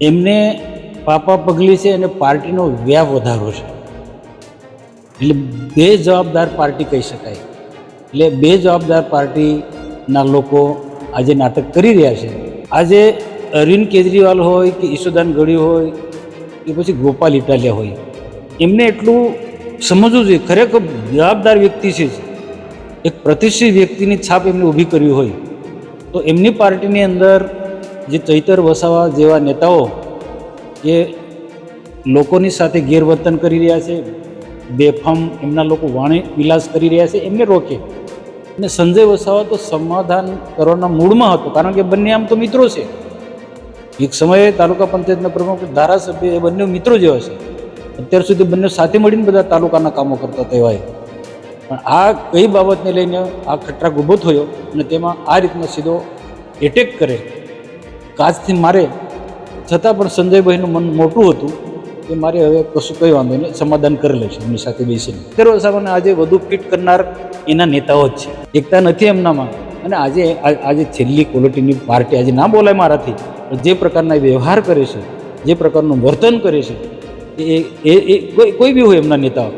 એમને પાપા પગલી છે અને પાર્ટીનો વ્યાપ વધારો છે. એટલે બે જવાબદાર પાર્ટી કહી શકાય. એટલે બે જવાબદાર પાર્ટીના લોકો આજે નાટક કરી રહ્યા છે. આજે અરવિંદ કેજરીવાલ હોય કે ઈશુદાન ગઢવી હોય કે પછી ગોપાલ ઇટાલિયા હોય, એમને એટલું સમજવું જોઈએ. ખરેખર જવાબદાર વ્યક્તિ છે એક પ્રતિષ્ઠિત વ્યક્તિની છાપ એમને ઊભી કરવી હોય. તો એમની પાર્ટીની અંદર જે ચૈતર વસાવા જેવા નેતાઓ એ લોકોની સાથે ગેરવર્તન કરી રહ્યા છે, બેફામ એમના લોકો વાણી વિલાસ કરી રહ્યા છે, એમને રોકે. અને સંજય વસાવા તો સમાધાન કરવાના મૂળમાં હતો, કારણ કે બંને આમ તો મિત્રો છે. એક સમયે તાલુકા પંચાયતના પ્રમુખ, ધારાસભ્ય એ બંને મિત્રો જેવા છે. અત્યાર સુધી બંને સાથે મળીને બધા તાલુકાના કામો કરતા હતા પણ આ કઈ બાબતને લઈને આ ખટરાક ઊભો થયો અને તેમાં આ રીતનો સીધો એટેક કરે કાચથી મારે, છતાં પણ સંજયભાઈનું મન મોટું હતું કે મારે હવે કશું કંઈ વાંધો નહીં, સમાધાન કરી લઈશું, એમની સાથે બેસીને. તેરો સાહેબને આજે વધુ ફિટ કરનાર એના નેતાઓ જ છે. એકતા નથી એમનામાં. અને આજે આજે છેલ્લી ક્વોલિટીની પાર્ટી આજે ના બોલાય મારાથી જે પ્રકારના વ્યવહાર કરે છે, જે પ્રકારનું વર્તન કરે છે એ એ એ, કોઈ કોઈ બી હોય એમના નેતાઓ.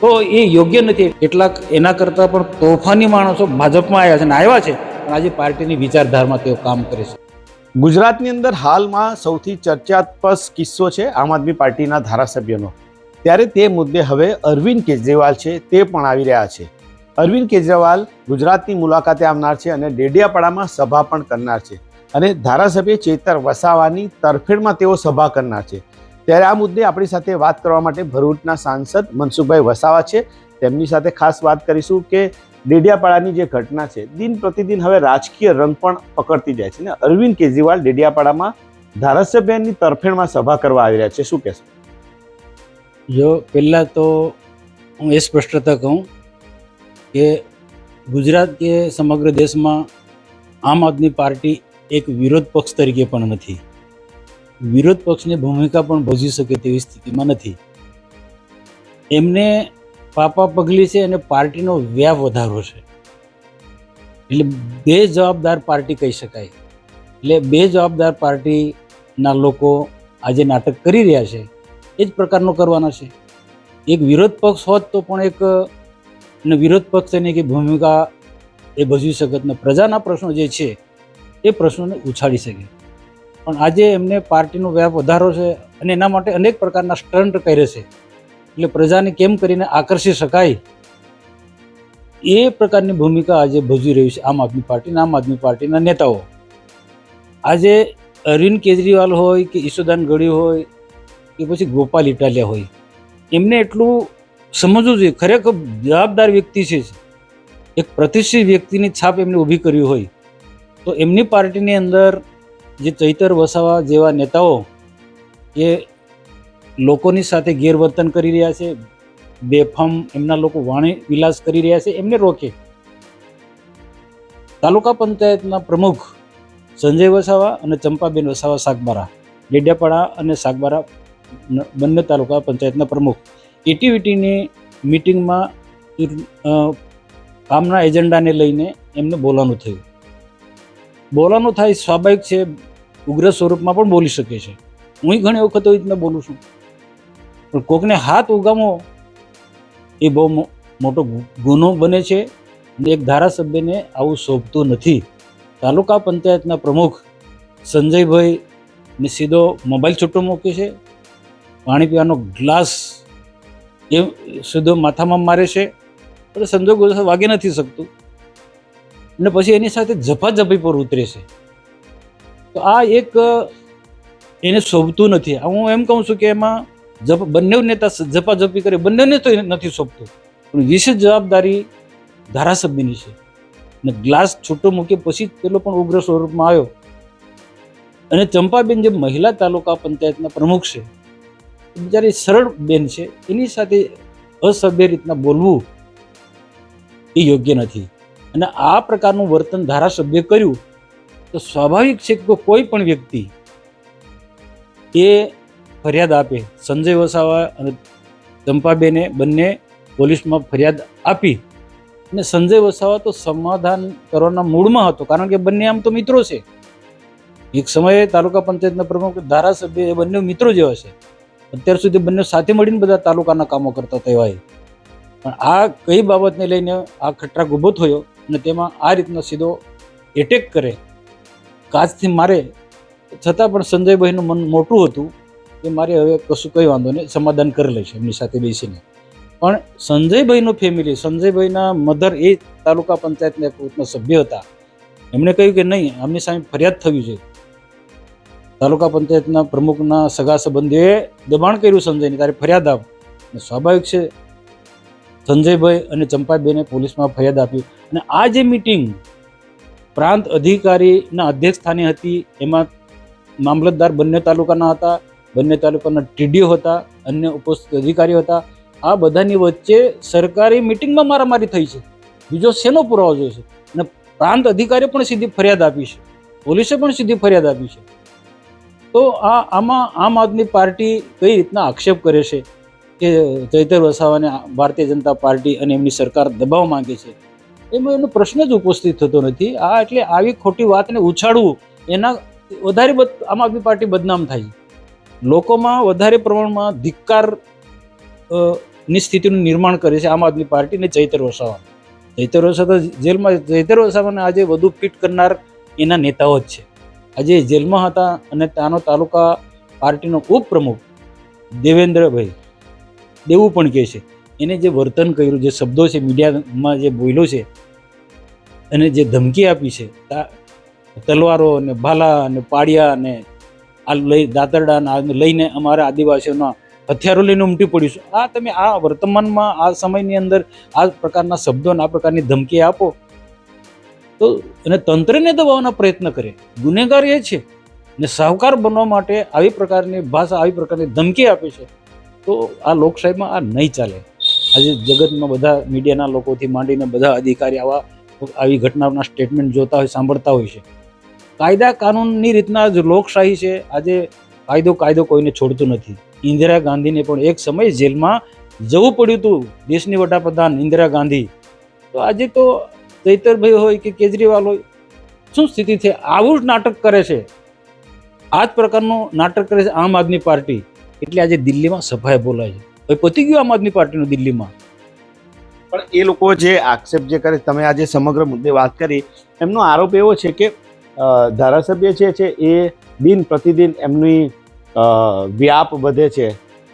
તો એ યોગ્ય નથી. કેટલાક એના કરતાં પણ તોફાની માણસો ભાજપમાં આવ્યા છે અને આવ્યા છે, પણ આજે પાર્ટીની વિચારધારામાં તેઓ કામ કરે છે. ગુજરાતની અંદર હાલમાં સૌથી ચર્ચાસ્પદ કિસ્સો છે આમ આદમી પાર્ટીના ધારાસભ્યનો. ત્યારે તે મુદ્દે હવે અરવિંદ કેજરીવાલ છે તે પણ આવી રહ્યા છે. અરવિંદ કેજરીવાલ ગુજરાતની મુલાકાતે આવનાર છે અને ડેડિયાપાડામાં સભા પણ કરનાર છે. અને ધારાસભ્ય ચેતર વસાવાની તરફેણમાં તેઓ સભા કરનાર છે. ત્યારે આ મુદ્દે આપણી સાથે વાત કરવા માટે ભરૂચના સાંસદ મનસુખભાઈ વસાવા છે. તેમની સાથે ખાસ વાત કરીશું કે ડેડિયાપાડાની જે ઘટના છે, દિન પ્રતિદિન હવે રાજકીય રંગ પણ પકડતી જાય છે ને? અરવિંદ કેજરીવાલ ડેડિયાપાડામાં ધારાસભ્યની તરફેણમાં સભા કરવા આવી રહ્યા છે. શું કહેશો? જો પહેલાં તો હું એ સ્પષ્ટતા કહું કે ગુજરાત કે સમગ્ર દેશમાં આમ આદમી પાર્ટી એક વિરોધ પક્ષ તરીકે પણ નથી. વિરોધ પક્ષની ભૂમિકા પણ ભજવી શકે તેવી સ્થિતિમાં નથી. એમને પાપા પગલી છે અને પાર્ટીનો વ્યાપ વધારો છે. એટલે બે જવાબદાર પાર્ટી કહી શકાય. એટલે બે જવાબદાર પાર્ટીના લોકો આજે નાટક કરી રહ્યા છે, એ જ પ્રકારનો કરવાના છે. એક વિરોધ પક્ષ હોત તો પણ એક વિરોધ વિરોધ પક્ષની કે ભૂમિકા એ ભજવી શકત ને. પ્રજાના પ્રશ્નો જે છે, એ પ્રશ્નોને ઉછાળી શકે. પણ આજે એમને પાર્ટીનો વ્યાપ વધારો છે અને એના માટે અનેક પ્રકારના સ્ટન્ટ કરે છે. એટલે પ્રજાને કેમ કરીને આકર્ષી શકાય? એ પ્રકારની ભૂમિકા આજે ભજવી રહ્યું છે આમ આદમી પાર્ટીના, આમ આદમી પાર્ટીના નેતાઓ. આજે અરવિંદ કેજરીવાલ હોય કે ઈશુદાન ગઢવી હોય કે પછી ગોપાલ ઇટાલિયા હોય, એમને એટલું સમજવું જોઈએ. ખરેખર જવાબદાર વ્યક્તિ છે એક પ્રતિષ્ઠિત વ્યક્તિની છાપ એમને ઊભી કરવી હોય. તો એમની પાર્ટીની અંદર જે ચૈતર વસાવા જેવા નેતાઓ એ લોકોની સાથે ગેરવર્તન કરી રહ્યા છે, બેફામ એમના લોકો વાણી વિલાસ કરી રહ્યા છે, એમને રોકે. તાલુકા પંચાયતના પ્રમુખ સંજય વસાવા અને ચંપાબેન વસાવા સાગબારા, ડેડિયાપાડા અને સાગબારા બંને તાલુકા પંચાયતના પ્રમુખ. એટીવીટીની મિટિંગમાં કામના એજન્ડાને લઈને એમને બોલવાનું થયું. બોલવાનું થાય સ્વાભાવિક છે, ઉગ્ર સ્વરૂપમાં પણ બોલી શકે છે. હું ઘણી વખત એવી રીતના બોલું છું. પણ કોકને હાથ ઉગામો એ બહુ મોટો ગુનો બને છે. એક ધારાસભ્યને આવું શોભતું નથી. તાલુકા પંચાયતના પ્રમુખ સંજયભાઈ ને સીધો મોબાઈલ છૂટો મૂકે છે. પાણી પીવાનો ગ્લાસ એ સીધો માથામાં મારે છે. એટલે સંજોગ વાગી નથી શકતું. અને પછી એની સાથે ઝપાઝપી પર ઉતરે છે. તો આ એક એને શોભતું નથી. હું એમ કહું છું કે એમાં જપ બંને નેતા ઝપાઝપી કરે, બંનેને તો નથી સોંપતો. પણ વિશેષ જવાબદારી ધારાસભ્યની છે. અને ગ્લાસ છૂટો મૂકે પછી પેલો પણ ઉગ્ર સ્વરૂપમાં આવ્યો. અને ચંપાબેન જે મહિલા તાલુકા પંચાયતના પ્રમુખ છે બિચારી સરળ બેન છે, એની સાથે અસભ્ય રીતના બોલવું એ યોગ્ય નથી. અને આ પ્રકારનું વર્તન ધારાસભ્ય કર્યું, તો સ્વાભાવિક છે કે કોઈ પણ વ્યક્તિ એ ફરિયાદ આપે. સંજય વસાવા અને ચંપાબેને બંને પોલીસમાં ફરિયાદ આપી. અને સંજય વસાવા તો સમાધાન કરવાના મૂડમાં હતો, કારણ કે બંને આમ તો મિત્રો છે. એક સમયે તાલુકા પંચાયતના પ્રમુખ ધારાસભ્ય એ બંને મિત્રો જેવા છે. અત્યાર સુધી બંને સાથે મળીને બધા તાલુકાના કામો કરતા તેવાય પણ આ કઈ બાબતને લઈને આ ખટરાક ઊભો થયો અને તેમાં આ રીતનો સીધો એટેક કરે. કાચથી મારે. છતાં પણ સંજયભાઈનું મન મોટું હતું. કે મારે હવે કશું કંઈ વાંધો નહીં, સમાધાન કરી લઈશ એમની સાથે બેસીને. પણ સંજયભાઈનું ફેમિલી સંજયભાઈના મધર એ તાલુકા પંચાયતના કોર્ટના સભ્ય હતા. એમણે કહ્યું કે નહીં, આમની સામે ફરિયાદ થવી જોઈએ. તાલુકા પંચાયતના પ્રમુખના સગા સંબંધીએ દબાણ કર્યું સંજયની, તારે ફરિયાદ આપ. સ્વાભાવિક છે, સંજયભાઈ અને ચંપાબેને પોલીસમાં ફરિયાદ આપી. અને આ જે મિટિંગ પ્રાંત અધિકારીના અધ્યક્ષ સ્થાને હતી, એમાં મામલતદાર બંને તાલુકાના હતા. બંને તાલુકાના ટીડીઓ હતા, અન્ય ઉપસ્થિત અધિકારીઓ હતા. આ બધાની વચ્ચે સરકારી મિટિંગમાં મારામારી થઈ છે. બીજો શેનો પુરાવો જોઈએ છે? અને પ્રાંત અધિકારીઓ પણ સીધી ફરિયાદ આપી છે. પોલીસે પણ સીધી ફરિયાદ આપી છે. તો આ આમાં આમ આદમી પાર્ટી કઈ રીતના આક્ષેપ કરે છે કે ચૈતર વસાવાને ભારતીય જનતા પાર્ટી અને એમની સરકાર દબાવ માંગે છે? એમાં એનો પ્રશ્ન જ ઉપસ્થિત થતો નથી. આ એટલે આવી ખોટી વાતને ઉછાળવું એના વધારે આમ આદમી પાર્ટી બદનામ થાય છે. લોકોમાં વધારે પ્રમાણમાં ધિક્કારની સ્થિતિનું નિર્માણ કરે છે આમ આદમી પાર્ટી અને ચૈતર વસાવા. ચૈતર વસાવા જેલમાં, ચૈતર વસાવાને આજે વધુ ફિટ કરનાર એના નેતાઓ જ છે. આજે જેલમાં હતા અને ત્યાંનો તાલુકા પાર્ટીનો ઉપપ્રમુખ દેવેન્દ્રભાઈ દેવું પણ કહે છે. એને જે વર્તન કર્યું, જે શબ્દો છે, મીડિયામાં જે બોલ્યો છે અને જે ધમકી આપી છે તલવારો અને ભાલા અને પાડિયા અને આ લઈ દાતરડાના લઈને અમારા આદિવાસીઓના હથિયારો લઈને ઉમટી પડીશું આ તમે આ વર્તમાનમાં આ સમયની અંદર આ પ્રકારના શબ્દો અને આ પ્રકારની ધમકી આપો તો અને તંત્રને દબાવવાના પ્રયત્ન કરે. ગુનેગાર એ છે ને સાહુકાર બનવા માટે આવી પ્રકારની ભાષા, આવી પ્રકારની ધમકી આપે છે. તો આ લોકશાહીમાં આ નહીં ચાલે. આજે જગતમાં બધા મીડિયાના લોકોથી માંડીને બધા અધિકારી આવા આવી ઘટનાઓના સ્ટેટમેન્ટ જોતા હોય, સાંભળતા હોય છે. કાયદા કાનૂનની રીતના જ લોકશાહી છે. આજે કાયદો કાયદો કોઈને છોડતો નથી. ઇન્દિરા ગાંધીને પણ એક સમય જેલમાં જવું પડ્યું હતું. દેશની વડાપ્રધાન ઇન્દિરા ગાંધી. તો આજે તો ચૈતરભાઈ હોય કે કેજરીવાલ હોય, શું સ્થિતિ છે? આવું જ નાટક કરે છે. આ જ પ્રકારનું નાટક કરે છે આમ આદમી પાર્ટી. એટલે આજે દિલ્હીમાં સફાઈ બોલાય છે. હવે પતી ગયું આમ આદમી પાર્ટીનું દિલ્હીમાં? પણ એ લોકો જે આક્ષેપ જે કરે તમે આજે સમગ્ર મુદ્દે વાત કરી, એમનો આરોપ એવો છે કે ધારાસભ્ય જે છે એ દિન પ્રતિદિન એમની વ્યાપ વધે છે.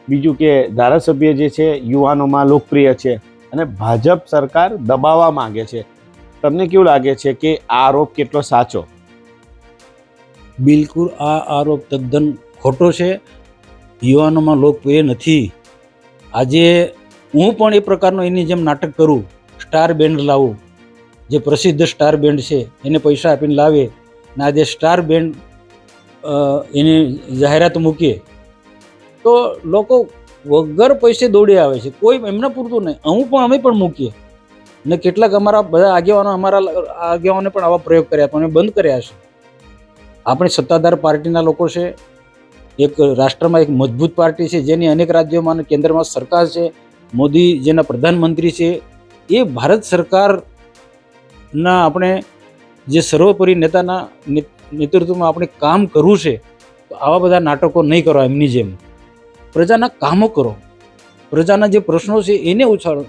બીજું કે ધારાસભ્ય જે છે યુવાનોમાં લોકપ્રિય છે અને ભાજપ સરકાર દબાવવા માંગે છે. તમને કેવું લાગે છે કે આ આરોપ કેટલો સાચો? બિલકુલ આ આરોપ તદ્દન ખોટો છે. યુવાનોમાં લોકપ્રિય નથી. આજે હું પણ એ પ્રકારનો એની જેમ નાટક કરું. સ્ટાર બેન્ડ લાવું. જે પ્રસિદ્ધ સ્ટાર બેન્ડ છે એને પૈસા આપીને લાવે. ને આજે સ્ટાર બેન્ડ એની જાહેરાત મૂકીએ, તો લોકો વગર પૈસે દોડી આવે છે. કોઈ એમને પૂરતું નહીં. હું પણ, અમે પણ મૂકીએ. ને કેટલાક અમારા બધા આગેવાનો અમારા આગેવાનોને પણ આવા પ્રયોગ કર્યા પણ બંધ કર્યા છે. આપણે સત્તાધાર પાર્ટીના લોકો છે. એક રાષ્ટ્રમાં એક મજબૂત પાર્ટી છે. જેની અનેક રાજ્યોમાં અને કેન્દ્રમાં સરકાર છે. મોદી જેના પ્રધાનમંત્રી છે. એ ભારત સરકારના આપણે જે સર્વોપરી નેતાના નેતૃત્વમાં આપણે કામ કરવું છે, તો આવા બધા નાટકો નહીં કરો એમની જેમ. પ્રજાના કામો કરો. પ્રજાના જે પ્રશ્નો છે એને ઉછાળો.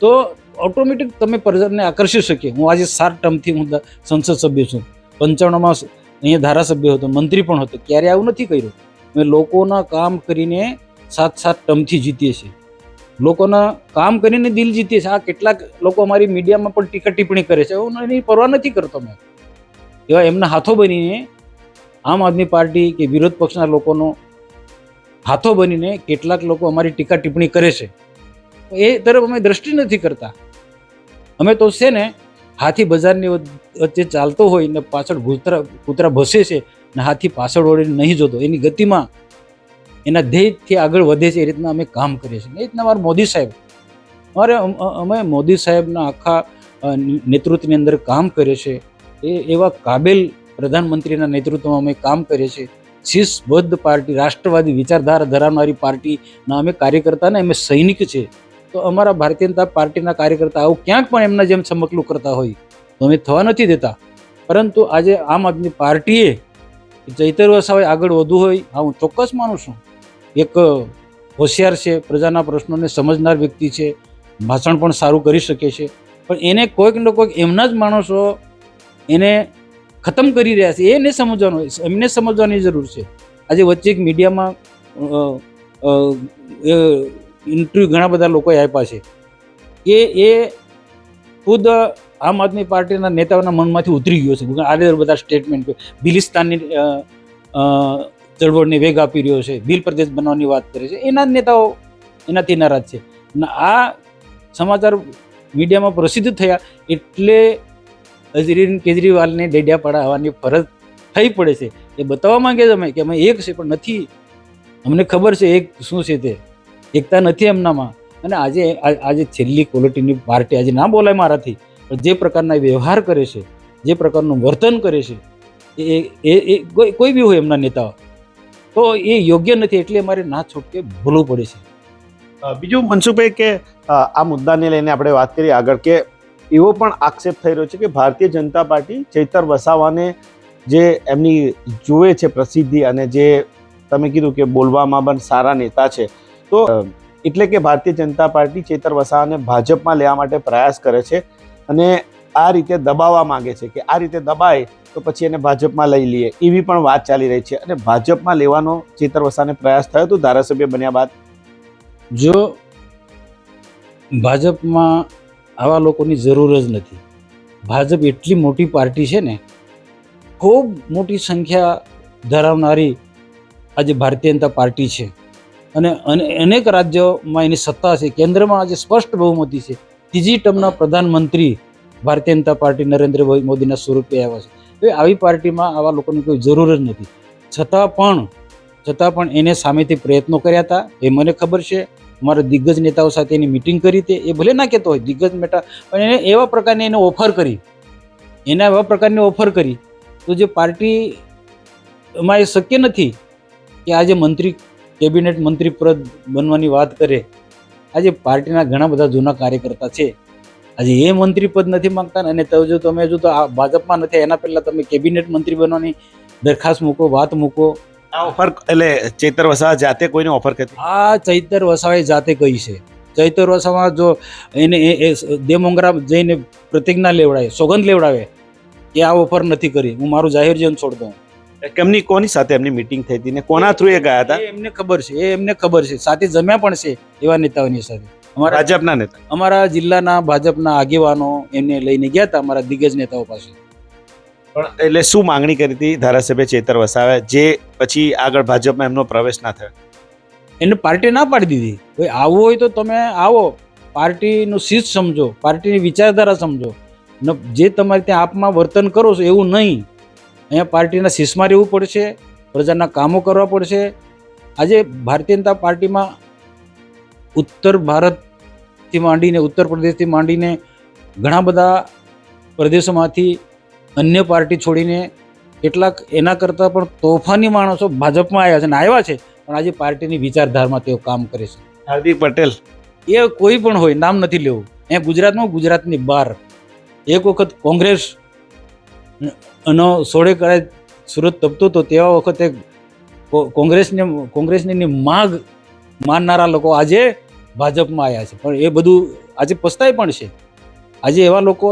તો ઓટોમેટિક તમે પ્રજાને આકર્ષી શકીએ. હું આજે સાત ટર્મથી હું સંસદ સભ્ય છું. પંચાણુંમાં અહીંયા ધારાસભ્ય હતો, મંત્રી પણ હતો. ક્યારે આવું નથી કર્યું? મેં લોકોના કામ કરીને સાત સાત ટર્મથી જીતીએ છીએ. લોકોના કામ કરીને દિલ જીતીએ છીએ આ કેટલાક લોકો અમારી મીડિયામાં પણ ટીકા ટિપ્પણી કરે છે. હું એની પરવા નથી કરતો મેં. એવા એમના હાથો બનીને આમ આદમી પાર્ટી કે વિરોધ પક્ષના લોકોનો હાથો બનીને કેટલાક લોકો અમારી ટીકા ટિપ્પણી કરે છે. એ તરફ અમે દ્રષ્ટિ નથી કરતા. અમે તો છે ને હાથી બજારની વચ્ચે ચાલતો હોય ને પાછળ કૂતરા કૂતરા ભસે છે ને હાથી પાછળ વળીને નહીં જોતો. એની ગતિમાં એના ધ્યેયથી આગળ વધે છે એ રીતના અમે કામ કરીએ છીએ. એ રીતના મારા મોદી સાહેબ. અમારે અમે મોદી સાહેબના આખા નેતૃત્વની અંદર કામ કરીએ છીએ. એ, એવા કાબેલ પ્રધાનમંત્રીના નેતૃત્વમાં અમે કામ કરીએ છીએ. શિસ્તબદ્ધ પાર્ટી, રાષ્ટ્રવાદી વિચારધારા ધરાવનારી પાર્ટીના અમે કાર્યકર્તા ને અમે સૈનિક છે તો અમારા ભારતીય જનતા પાર્ટીના કાર્યકર્તા આવું ક્યાંક પણ એમના જેમ ચમકલું કરતા હોય, તો અમે થવા નથી દેતા. પરંતુ આજે આમ આદમી પાર્ટીએ, ચૈતર વસાવાએ આગળ વધવું હોય, હા, હું ચોક્કસ માનું છું. એક હોશિયાર છે, પ્રજાના પ્રશ્નોને સમજનાર વ્યક્તિ છે, ભાષણ પણ સારું કરી શકે છે. પણ એને કોઈક ને કોઈક એમના જ માણસો એને ખતમ કરી રહ્યા છે, એને સમજવાનું એમને સમજવાની જરૂર છે. આજે વચ્ચે એક મીડિયામાં ઇન્ટરવ્યૂ ઘણા બધા લોકોએ આપ્યા છે. કે એ ખુદ આમ આદમી પાર્ટીના નેતાઓના મનમાંથી ઉતરી ગયો છે. આ બધા સ્ટેટમેન્ટ બિલિસ્તાનની ચળવળને વેગ આપી રહ્યો છે ભીલ પ્રદેશ બનાવવાની વાત કરે છે, એના નેતાઓ એનાથી નારાજ છે. અને આ સમાચાર મીડિયામાં પ્રસિદ્ધ થયા એટલે અજરીન કેજરીવાલને ડેડિયાપાડા આવવાની ફરજ થઈ પડે છે. એ બતાવવા માંગે છે અમે કે અમે એક છે, પણ નથી. અમને ખબર છે એક શું છે તે. એકતા નથી એમનામાં. અને આજે આજે છેલ્લી ક્વોલિટીની પાર્ટી આજે ના બોલાય મારાથી. પણ જે પ્રકારના વ્યવહાર કરે છે, જે પ્રકારનું વર્તન કરે છે, એ એ કોઈ બી હોય એમના નેતાઓ. તો એ યોગ્ય નથી એટલે અમારે ના છૂટકે ભૂલવું પડે છે. બીજું મનસુખભાઈ કે આ મુદ્દાને લઈને આપણે વાત કરીએ આગળ કે એવો પણ આક્ષેપ થઈ રહ્યો છે કે ભારતીય જનતા પાર્ટી ચૈતર વસાવાને જે એમની જુએ છે પ્રસિદ્ધિ અને જે તમે કીધું કે બોલવામાં પણ સારા નેતા છે, તો એટલે કે ભારતીય જનતા પાર્ટી ચેતર વસાવાને ભાજપમાં લેવા માટે પ્રયાસ કરે છે અને આ રીતે દબાવવા માંગે છે કે આ રીતે દબાય તો પછી એને ભાજપમાં લઈ લઈએ, એવી પણ વાત ચાલી રહી છે. અને ભાજપમાં લેવાનો ચેતર વસાને પ્રયાસ થયો હતો ધારાસભ્ય બન્યા બાદ? જો ભાજપમાં આવા લોકોની જરૂર જ નથી. ભાજપ એટલી મોટી પાર્ટી છે ને, ખૂબ મોટી સંખ્યા ધરાવનારી આજે ભારતીય જનતા પાર્ટી છે. અને અને અનેક રાજ્યોમાં એની સત્તા છે. કેન્દ્રમાં આજે સ્પષ્ટ બહુમતી છે. ત્રીજી ટર્મના પ્રધાનમંત્રી ભારતીય જનતા પાર્ટી નરેન્દ્રભાઈ મોદીના સ્વરૂપે આવ્યા છે. તો આવી પાર્ટીમાં આવા લોકોની કોઈ જરૂર જ નથી. છતાં પણ છતાં પણ એને સામેથી પ્રયત્નો કર્યા હતા. એ મને ખબર છે. મારા દિગ્ગજ નેતાઓ સાથે એની મિટિંગ કરી હતી. એ ભલે ના કહેતો હોય, દિગ્ગજ નેતા પણ એને એવા પ્રકારની એને ઓફર કરી. એના એવા પ્રકારની ઓફર કરી. તો જે પાર્ટીમાં એ શક્ય નથી કે આજે મંત્રી, કેબિનેટ મંત્રી પદ બનવાની વાત કરે. આજે પાર્ટીના ઘણા બધા જૂના કાર્યકર્તા છે. આજે એ મંત્રી પદ નથી માંગતા અને તો જો તમે જો તો આ ભાજપમાં નથી એના પહેલાં તમે કેબિનેટ મંત્રી બનવાની દરખાસ્ત મૂકો વાત મૂકો. આ ઓફર એટલે ચેતર વસાવા જાતે કોઈને ઓફર કરી? આ ચૈતર વસાવાએ જાતે કહી છે. ચૈતર વસાવા જો એને એ- દેમોંગરા જઈને પ્રતિજ્ઞા લેવડાવે સોગંદ લેવડાવે કે આ ઓફર નથી કરી. હું મારું જાહેર જીવન છોડ દઉં. કેમની કોની સાથે એમની મીટિંગ થઈ હતી ને કોના થ્રુ એ ગયા હતા? એમને ખબર છે એ એમને ખબર છે સાથે જમ્યા પણ છે એવા નેતાઓની સાથે. અમારા ભાજપના નેતા. અમારા જિલ્લાના ભાજપના આગેવાનો એમને લઈને ગયા હતા અમારા દિગ્ગજ નેતાઓ પાસે. પણ એટલે શું માંગણી કરી હતી ધારાસભ્ય ચેતર વસાવે જે પછી આગળ ભાજપમાં એમનો પ્રવેશ ના થયો? એને પાર્ટી ના પાડી દીધી. ભાઈ આવવું હોય તો તમે આવો. પાર્ટીનું શીશ સમજો પાર્ટીની વિચારધારા સમજો. ને જે તમારે ત્યાં આપમાં વર્તન કરો છો એવું નહીં. અહીંયા પાર્ટીના શીશમાં રહેવું પડશે પ્રજાના કામો કરવા પડશે. આજે ભારતીય જનતા પાર્ટીમાં ઉત્તર ભારતથી માંડીને ઉત્તર પ્રદેશથી માંડીને ઘણા બધા પ્રદેશોમાંથી અન્ય પાર્ટી છોડીને કેટલાક એના કરતાં પણ તોફાની માણસો ભાજપમાં આવ્યા છે અને આવ્યા છે. પણ આજે પાર્ટીની વિચારધારામાં તેઓ કામ કરે છે. હાર્દિક પટેલ. એ કોઈ પણ હોય નામ નથી લેવું. એ ગુજરાતમાં ગુજરાતની બહાર. એક વખત કોંગ્રેસ નો સોળે કળે સુરત તપતો હતો તેવા વખતે કોંગ્રેસને કોંગ્રેસની માગ માનનારા લોકો આજે ભાજપમાં આવ્યા છે. પણ એ બધું આજે પસ્તાય પણ છે. આજે એવા લોકો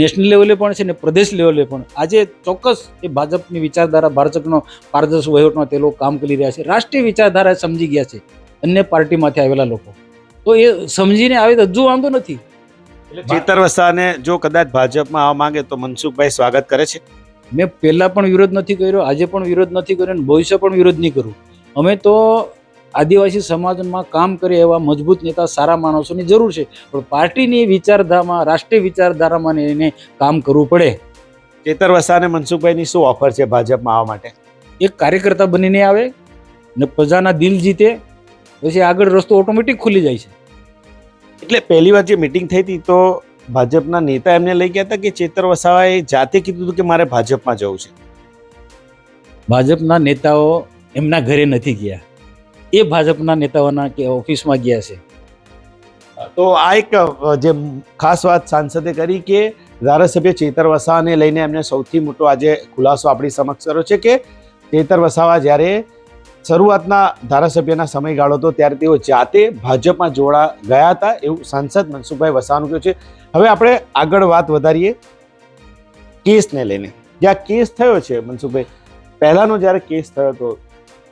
નેશનલ લેવલે પણ છે ને પ્રદેશ લેવલે પણ. આજે ચોક્કસ એ ભાજપની વિચારધારા ભાજપનો પારદર્શક વહીવટમાં તે લોકો કામ કરી રહ્યા છે. રાષ્ટ્રીય વિચારધારા સમજી ગયા છે અન્ય પાર્ટીમાંથી આવેલા લોકો. તો એ સમજીને આવે તો હજુ વાંધો નથી. ચેતર વસાવાને જો કદાચ ભાજપમાં આવવા માંગે તો મનસુખભાઈ સ્વાગત કરે છે? મેં પહેલાં પણ વિરોધ નથી કર્યો આજે પણ વિરોધ નથી કર્યો અને ભવિષ્ય પણ વિરોધ નહીં કરું. અમે તો આદિવાસી સમાજમાં કામ કરે એવા મજબૂત નેતા સારા માણસોની જરૂર છે. પણ પાર્ટીની વિચારધારામાં રાષ્ટ્રીય વિચારધારામાં એને કામ કરવું પડે. ચેતર અને મનસુખભાઈની શું ઓફર છે ભાજપમાં આવવા માટે? એક કાર્યકર્તા બનીને આવે ને પ્રજાના દિલ જીતે પછી આગળ રસ્તો ઓટોમેટિક ખુલી જાય છે. એટલે પહેલી વાર જે મિટિંગ થઈ હતી તો ભાજપના નેતા એમને લઈ ગયા હતા કે ચેતર વસાવાએ જાતે કીધું હતું કે મારે ભાજપમાં જવું છે? ભાજપના નેતાઓ એમના ઘરે નથી ગયા. એ ભાજપના નેતાઓના કે ઓફિસમાં ગયા છે. તો આ એક જે ખાસ વાત સાંસદે કરી કે ધારાસભ્ય ચેતર વસાવાને લઈને એમને સૌથી મોટો આજે ખુલાસો આપણી સમક્ષ કર્યો છે કે ચેતર વસાવા જ્યારે શરૂઆતના ધારાસભ્યના સમયગાળો હતો ત્યારે તેઓ જાતે ભાજપમાં જોડા ગયા હતા એવું સાંસદ મનસુખભાઈ વસાવાનું કહ્યું છે. હવે આપણે આગળ વાત વધારીએ કેસને લઈને. જે આ કેસ થયો છે મનસુખભાઈ, પહેલાંનો જ્યારે કેસ થયો હતો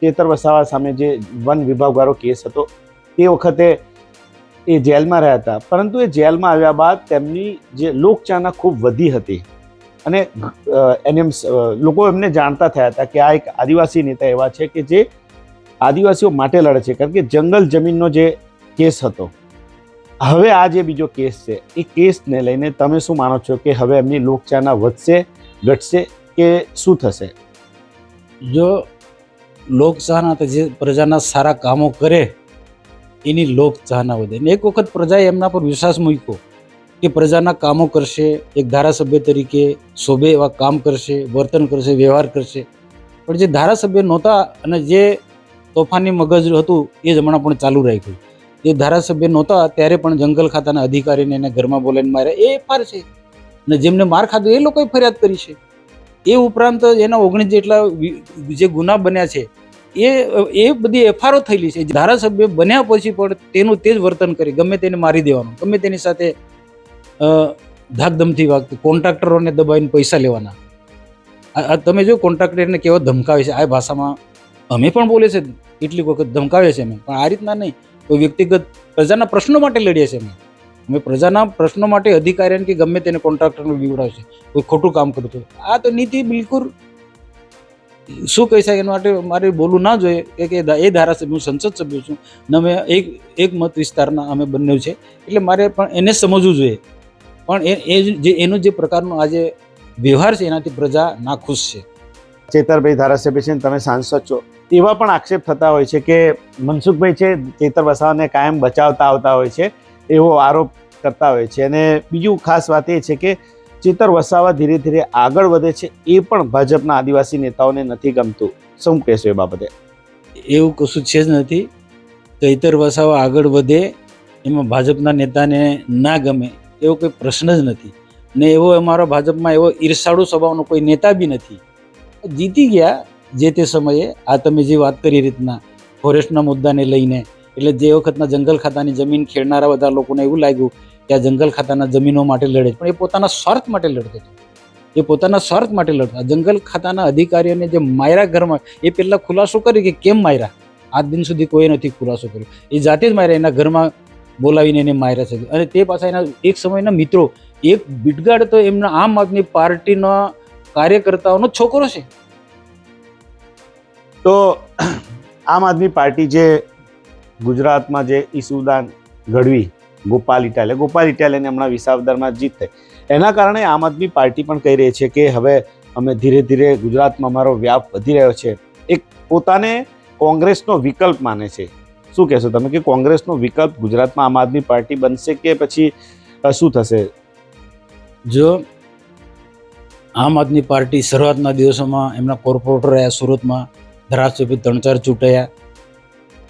ચેતર વસાવા સામે જે વન વિભાગવાળો કેસ હતો તે વખતે એ જેલમાં રહ્યા હતા. પરંતુ એ જેલમાં આવ્યા બાદ તેમની જે લોકચાહના ખૂબ વધી હતી. અને એને લોકો એમને જાણતા થયા હતા કે આ એક આદિવાસી નેતા એવા છે કે જે આદિવાસીઓ માટે લડે છે. કારણ કે જંગલ જમીનનો જે કેસ હતો, હવે આ જે બીજો કેસ છે, એ કેસને લઈને તમે શું માનો છો કે હવે એમની લોકચાહના વધશે, ઘટશે કે શું થશે? જો લોકચાહના જે પ્રજાના સારા કામો કરે, એની લોકચાહના વધે. ને એક વખત પ્રજાએ એમના પર વિશ્વાસ મૂક્યો કે પ્રજાના કામો કરશે, એક ધારાસભ્ય તરીકે શોભે એવા કામ કરશે, વર્તન કરશે, વ્યવહાર કરશે. પણ જે ધારાસભ્ય નહોતા અને જે તોફાની મગજ હતું, એ જ હમણાં પણ ચાલુ રાખ્યું. જે ધારાસભ્ય નહોતા, ત્યારે પણ જંગલ ખાતાના અધિકારીને એને ઘરમાં બોલાવીને માર્યા. એ ફાર છે અને જેમને માર ખાધો, એ લોકોએ ફરિયાદ કરી છે. એ ઉપરાંત એના ઓગણીસ જેટલા જે ગુના બન્યા છે, એ એ બધી એફઆરઓ થયેલી છે. ધારાસભ્ય બન્યા પછી પણ તેનું તે જ વર્તન કરી, ગમે તેને મારી દેવાનું, ગમે તેની સાથે ધાકધમથી વાગતું, કોન્ટ્રાક્ટરોને દબાવીને પૈસા લેવાના. તમે જો કોન્ટ્રાક્ટરને કેવા ધમકાવે છે, આ ભાષામાં અમે પણ બોલે છે, કેટલીક વખત ધમકાવે છે અમે, પણ આ રીતના નહીં. કોઈ વ્યક્તિગત પ્રજાના પ્રશ્નો માટે લડીએ છીએ અમે. અમે પ્રજાના પ્રશ્નો માટે અધિકારીને કે ગમે તેને કોન્ટ્રાક્ટરને બીવડાવશે. કોઈ ખોટું કામ કરતું. આ તો નીતિ બિલકુલ શું કહી શકાય એના માટે મારે બોલવું ના જોઈએ કે એ ધારાસભ્ય હું સંસદ સભ્ય છું ને અમે એક એક મત વિસ્તારના અમે બંને છે. એટલે મારે પણ એને સમજવું જોઈએ. પણ એ એ જે, એનો જે પ્રકારનો આજે વ્યવહાર છે એનાથી પ્રજા નાખુશ છે. ચેતરભાઈ ધારાસભ્ય છે તમે સાંસદ છો. એવા પણ આક્ષેપ થતા હોય છે કે મનસુખભાઈ છે, ચેતર વસાવાને કાયમ બચાવતા આવતા હોય છે. એવો આરોપ કરતા હોય છે. અને બીજું ખાસ વાત એ છે કે ચિતર વસાવા ધીરે ધીરે આગળ વધે છે. એ પણ ભાજપના આદિવાસી નેતાઓને નથી ગમતું. શું કહેશો એ બાબતે? એવું કશું છે જ નથી. ચૈતર વસાવા આગળ વધે, એમાં ભાજપના નેતાને ના ગમે, એવો કોઈ પ્રશ્ન જ નથી. ને એવો અમારો ભાજપમાં એવો ઈર્ષાળુ સ્વભાવનો કોઈ નેતા બી નથી. જીતી ગયા જે તે સમયે, આ તમે જે વાત કરી રીતના, ફોરેસ્ટના મુદ્દાને લઈને એટલે જે વખતના જંગલ ખાતાની જમીન ખેડનારા બધા લોકોને એવું લાગ્યું કે આ જંગલ ખાતાના જમીનો માટે લડે. પણ એ પોતાના સ્વાર્થ માટે લડતો હતો. એ પોતાના સ્વાર્થ માટે લડતા જંગલ ખાતાના અધિકારીઓને જે માયરા ઘરમાં, એ પહેલાં ખુલાસો કર્યો કે કેમ માયરા આજ દિન સુધી કોઈ નથી ખુલાસો કર્યો. એ જાતે જ માર્યા, એના ઘરમાં બોલાવીને એને માર્યા છે. અને તે પાછા એના એક સમયના મિત્રો, એક બીટગાડ તો એમના આમ આદમી પાર્ટીના કાર્યકર્તાઓનો છોકરો છે. તો આમ આદમી પાર્ટી જે ગુજરાતમાં જે ઈસુદાન ગઢવી ગોપાલ ઇટાલે ગોપાલ ઇટાલેને હમણાં વિસાવદરમાં જીત થઈ. એના કારણે આમ આદમી પાર્ટી પણ કહી રહી છે કે હવે અમે ધીરે ધીરે ગુજરાતમાં અમારો વ્યાપ વધી રહ્યો છે. એક પોતાને કોંગ્રેસનો વિકલ્પ માને છે. શું કહેશો તમે કે કોંગ્રેસનો વિકલ્પ ગુજરાતમાં આમ આદમી પાર્ટી બનશે કે પછી શું થશે? જો આમ આદમી પાર્ટી શરૂઆતના દિવસોમાં એમના કોર્પોરેટર રહ્યા, સુરતમાં ધારાસભ્ય ત્રણ ચાર ચૂંટાયા.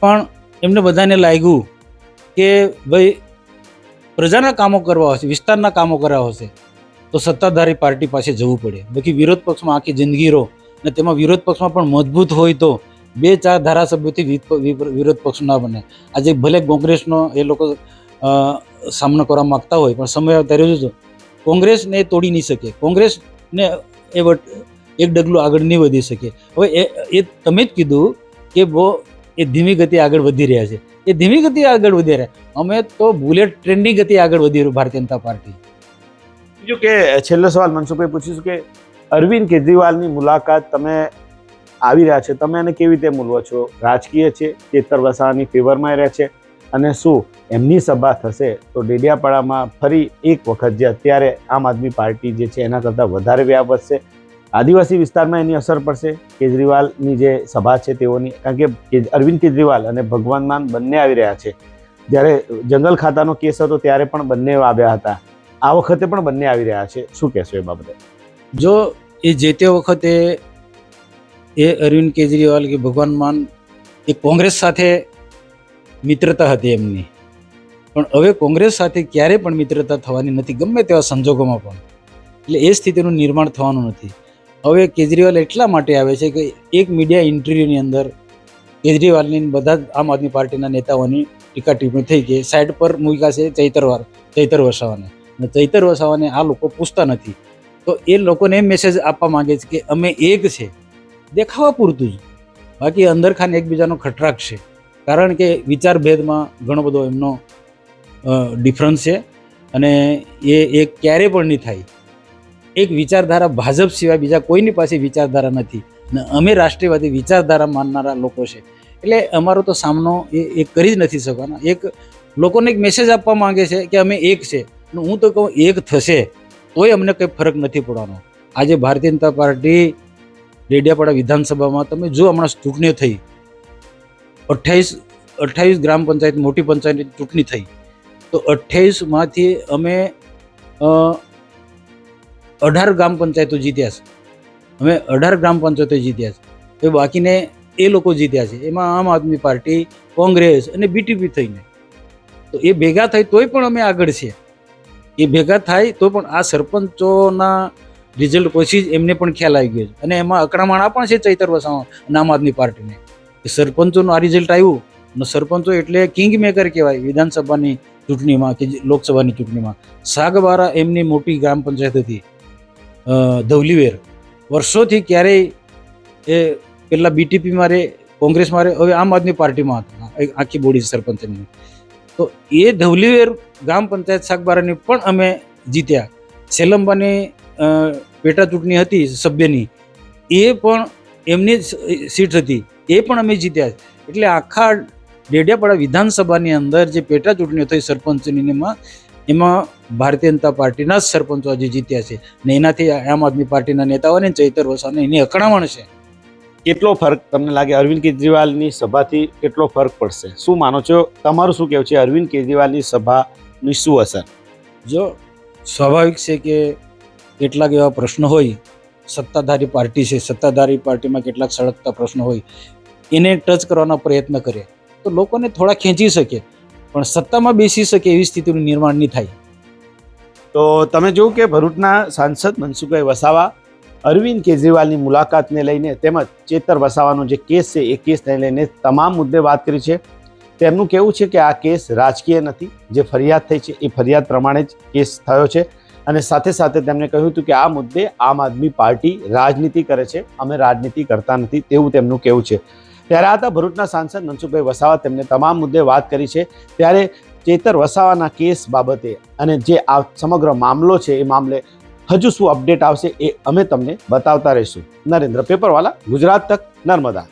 પણ એમને બધાને લાગ્યું કે ભાઈ, પ્રજાના કામો કરવા હશે, વિસ્તારના કામો કરવા હશે, તો સત્તાધારી પાર્ટી પાસે જવું પડે. બાકી વિરોધ પક્ષમાં આખી જિંદગી રહો અને તેમાં વિરોધ પક્ષમાં પણ મજબૂત હોય તો બે ચાર ધારાસભ્યોથી વિરોધ પક્ષ ના બને. આજે ભલે કોંગ્રેસનો એ લોકો સામનો કરવા માગતા હોય, પણ સમય ત્યારે જોજો કોંગ્રેસને તોડી નહીં શકે. કોંગ્રેસને એ એક ડગલું આગળ નહીં વધી શકે. હવે એ એ તમે જ કીધું કે બહુ એ ધીમી ગતિ આગળ વધી રહ્યા છે. એ ધીમી ગતિ આગળ વધી રહ્યા અમે તો બુલેટ ટ્રેનની ગતિ આગળ વધી રહ્યું ભારતીય જનતા પાર્ટી. બીજું કે, છેલ્લો સવાલ મનસુખભાઈ પૂછીશું કે, અરવિંદ કેજરીવાલની મુલાકાત તમે આવી રહ્યા છે. તમે એને કેવી રીતે મૂલવો છો? રાજકીય છે, ચેતર વસાવાની ફેવરમાં રહ્યા છે. અને શું એમની સભા થશે? તો ડેડિયાપાડામાં ફરી એક વખત જે અત્યારે આમ આદમી પાર્ટી જે છે એના કરતાં વધારે વ્યાપ વધશે. આદિવાસી વિસ્તારમાં એની અસર પડશે. કેજરીવાલની જે સભા છે તેઓની, કારણ કે અરવિંદ કેજરીવાલ અને ભગવાન માન બંને આવી રહ્યા છે. જ્યારે જંગલ ખાતાનો કેસ હતો ત્યારે પણ બંને આવ્યા હતા. આ વખતે પણ બંને આવી રહ્યા છે. શું કહેશો એ બાબતે? જો એ જે તે વખતે એ અરવિંદ કેજરીવાલ કે ભગવાન માન એ કોંગ્રેસ સાથે મિત્રતા હતી એમની. પણ હવે કોંગ્રેસ સાથે ક્યારે પણ મિત્રતા થવાની નથી. ગમે તેવા સંજોગોમાં પણ. એટલે એ સ્થિતિનું નિર્માણ થવાનું નથી. હવે કેજરીવાલ એટલા માટે આવે છે કે એક મીડિયા ઇન્ટરવ્યૂની અંદર કેજરીવાલની બધા જ આમ આદમી પાર્ટીના નેતાઓની ટીકા ટિપ્પણી થઈ કે સાઈડ પર મૂક્યા છે ચૈતરવાર ચૈતર વસાવાને. અને ચૈતર વસાવાને આ લોકો પૂછતા નથી. તો એ લોકોને મેસેજ આપવા માંગે છે કે અમે એક છે. દેખાવા પૂરતું જ. બાકી અંદરખાને એકબીજાનો ખટરાક છે. કારણ કે વિચાર ભેદમાં ઘણો બધો એમનો ડિફરન્સ છે. અને એ એક ક્યારે પણ નહીં થાય. એક વિચારધારા ભાજપ સિવાય બીજા કોઈની પાસે વિચારધારા નથી. અને અમે રાષ્ટ્રીયવાદી વિચારધારા માનનારા લોકો છે. એટલે અમારો તો સામનો એ એ કરી જ નથી શકવાના. એક લોકોને એક મેસેજ આપવા માંગે છે કે અમે એક છે. અને હું તો કહું એક થશે, તોય અમને કંઈ ફરક નથી પડવાનો. આજે ભારતીય જનતા પાર્ટી ડેડિયાપાડા વિધાનસભામાં તમે જો હમણાં ચૂંટણીઓ થઈ, અઠ્યાવીસ અઠ્યાવીસ ગ્રામ પંચાયત, મોટી પંચાયતની ચૂંટણી થઈ, તો અઠ્યાવીસમાંથી અમે અઢાર ગ્રામ પંચાયતો જીત્યા છે. અમે અઢાર ગ્રામ પંચાયતો જીત્યા છે. એ બાકીને એ લોકો જીત્યા છે. એમાં આમ આદમી પાર્ટી, કોંગ્રેસ અને બીટીપી થઈને. તો એ ભેગા થાય તોય પણ અમે આગળ છીએ. એ ભેગા થાય તો પણ આ સરપંચોના રિઝલ્ટ પછી જ એમને પણ ખ્યાલ આવી ગયો છે. અને એમાં અકળામણા પણ છે ચૈતર વસાવા આમ આદમી પાર્ટીને. સરપંચોનું આ રિઝલ્ટ આવ્યું અને સરપંચો એટલે કિંગ મેકર કહેવાય વિધાનસભાની ચૂંટણીમાં કે લોકસભાની ચૂંટણીમાં. સાગબારા એમની મોટી ગ્રામ પંચાયત હતી. ધવલીવેર. વર્ષોથી ક્યારેય એ પેલા બીટીપી મારે, કોંગ્રેસ મારે, હવે આમ આદમી પાર્ટીમાં હતા આખી બોડી સરપંચની. તો એ ધવલીવેર ગ્રામ પંચાયત શાકબારાની પણ અમે જીત્યા. સેલંબાની પેટા ચૂંટણી હતી સભ્યની. એ પણ એમની સીટ હતી. એ પણ અમે જીત્યા. એટલે આખા ડેડિયાપાડા વિધાનસભાની અંદર જે પેટા ચૂંટણી થઈ સરપંચની એમાં એમાં ભારતીય જનતા પાર્ટીના જ સરપંચો આજે જીત્યા છે ને એનાથી આમ આદમી પાર્ટીના નેતાઓને ચૈતર વસાને એની અકળામણ છે. કેટલો ફરક તમને લાગે અરવિંદ કેજરીવાલની સભાથી કેટલો ફરક પડશે? શું માનો છો? તમારું શું કહેવું છે અરવિંદ કેજરીવાલની સભાની શું અસર? જો સ્વાભાવિક છે કે કેટલાક એવા પ્રશ્નો હોય સત્તાધારી પાર્ટી છે સત્તાધારી પાર્ટીમાં કેટલાક સળગતા પ્રશ્નો હોય એને ટચ કરવાનો પ્રયત્ન કરે તો લોકોને થોડા ખેંચી શકે. પણ સત્તામાં બેસી શકે એવી સ્થિતિનું નિર્માણ નહીં થાય. તો તમે જોયું કે ભરૂચના સાંસદ મનસુખભાઈ વસાવા, અરવિંદ કેજરીવાલની મુલાકાતને લઈને તેમજ ચેતર વસાવાનો જે કેસ છે, એ કેસને લઈને તમામ મુદ્દે વાત કરી છે. તેમનું કહેવું છે કે આ કેસ રાજકીય નથી, જે ફરિયાદ થઈ છે, એ ફરિયાદ પ્રમાણે જ કેસ થયો છે. અને સાથે સાથે તેમણે કહ્યું હતું કે આ મુદ્દે આમ આદમી પાર્ટી રાજનીતિ કરે છે, અમે રાજનીતિ કરતા નથી, તેવું તેમનું કહેવું છે. ત્યારે હતા ભરૂચના સાંસદ મનસુખભાઈ વસાવા તેમને તમામ મુદ્દે વાત કરી છે. ત્યારે ચેતર વસાવાના કેસ બાબતે અને જે આ સમગ્ર મામલો છે એ મામલે હજુ શું અપડેટ આવશે એ અમે તમને બતાવતા રહીશું. નરેન્દ્ર પેપરવાલા, ગુજરાત તક નર્મદા.